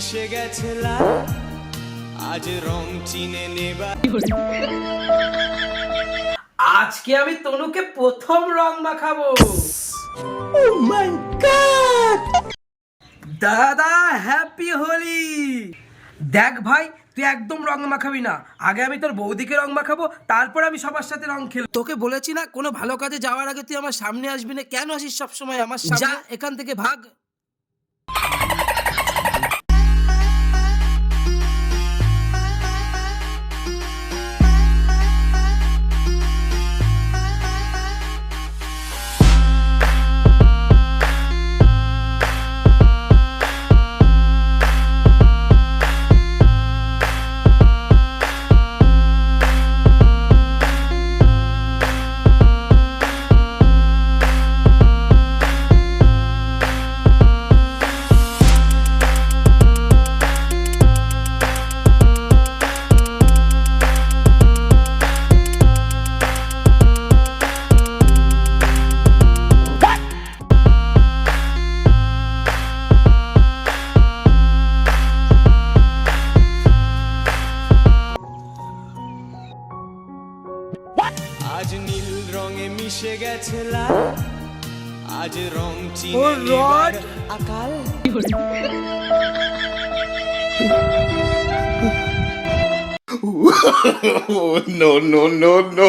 মিশে গেছে লাল আজ রং চিনে নেবা। আজকে আমি তনুকে প্রথম রং মাখাবো। দাদা হ্যাপি হোলি! দেখ ভাই তুই একদম রং মাখাবি না। আগে আমি তোর বৌদিকে রং মাখাবো তারপর আমি সবার সাথে রং খেলব। তোকে বলেছি না কোনো ভালো কাজে যাওয়ার আগে তুই আমার সামনে আসবি না। কেন আসিস সবসময় আমার সামনে? যা এখান থেকে ভাগ। আজ নীল রঙে মিশে গেছে লাল আজ রং ও চিনে রড। নেবার আকাল Oh, no, no, no, no.